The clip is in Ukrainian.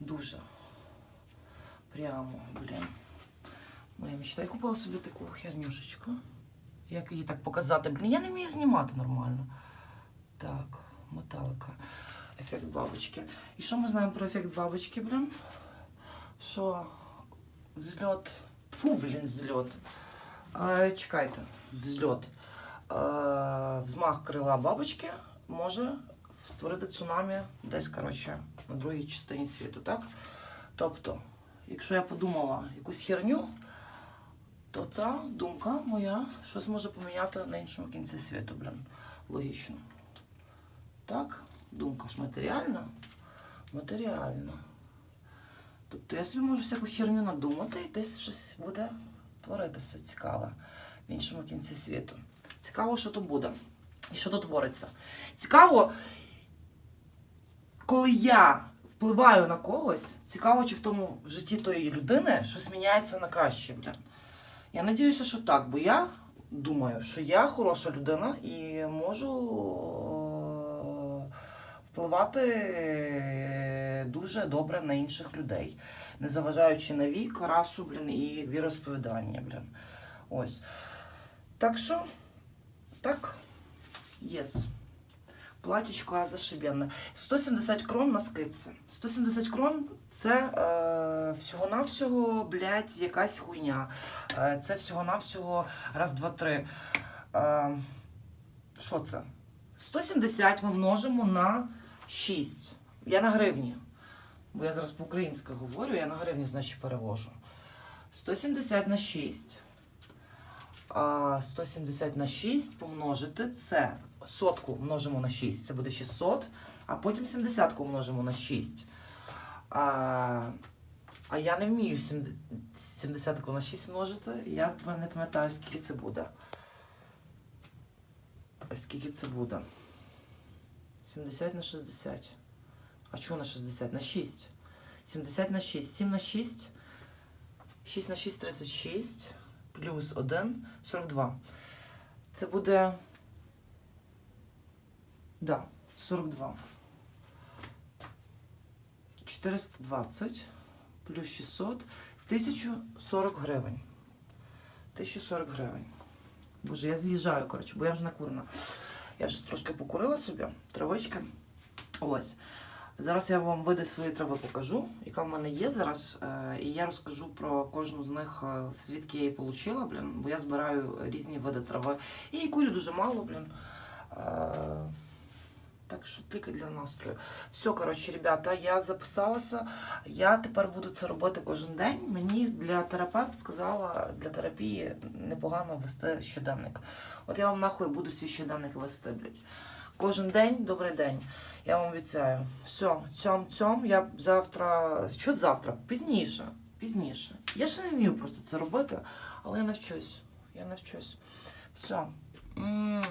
Дуже. Прямо, блін. Моя мечта. Я купила собі таку хернюшечку. Як її так показати? Блін, я не вмію знімати нормально. Так, металика. Ефект бабочки. І що ми знаємо про ефект бабочки, блін? Що зльот. Тьфу, блін, зльот. А, чекайте, взльот. А, взмах крила бабочки може створити цунамі десь, коротше, на другій частині світу, так? Тобто, якщо я подумала якусь херню, то ця думка моя щось може поміняти на іншому кінці світу, блін. Логічно. Так? Думка ж матеріальна? Матеріальна. Тобто я собі можу всяку херню надумати і десь щось буде творитися цікаве в іншому кінці світу. Цікаво, що то буде. І що то твориться. Цікаво, коли я впливаю на когось, цікаво, чи в тому в житті тої людини щось міняється на краще, блін. Я надіюся, що так, бо я думаю, що я хороша людина і можу е, впливати дуже добре на інших людей, не заважаючи на вік, расу, блін, і віросповідання, блін. Ось. Так що, так, єс. Платічко а зашибенне. 170 крон на скидці. 170 крон це е, всього-навсього, блядь, якась хуйня. Е, це всього-навсього раз, два, три. Е, що це? 170 ми множимо на 6. Я на гривні. Бо я зараз по-українськи говорю, я на гривні, значить, перевожу. 170 на 6. А, 170 на 6 помножити це. Сотку множимо на 6, це буде 600, а потім 70 множимо на 6. А, а я не вмію 70 на 6 множити. Я не пам'ятаю, скільки це буде. Скільки це буде? 70 на 60. А чого на 60? На 6. 70 на 6. 7 на 6. 6 на 6 36. Плюс 1 42. Це буде. Да, 42. 420 плюс 600. 1040 гривень. 1040 гривень. Боже, я з'їжджаю, коротше, бо я вже накурена. Я вже трошки покурила собі, травички. Ось. Зараз я вам види свої трави покажу, яка в мене є зараз. Е, і я розкажу про кожну з них, е, звідки я її отримала, блін, бо я збираю різні види трави. І курю дуже мало, блін. Так що тільки для настрою. Все, коротше, ребята, я записалася. Я тепер буду це робити кожен день. Мені для терапевта сказала, для терапії непогано вести щоденник. От я вам нахуй буду свій щоденник вести, блядь. Кожен день добрий день. Я вам обіцяю. Все, цьом, цьом, я завтра. Що завтра? Пізніше. Пізніше. Я ще не вмію просто це робити, але я навчусь. Я навчусь. Все. М,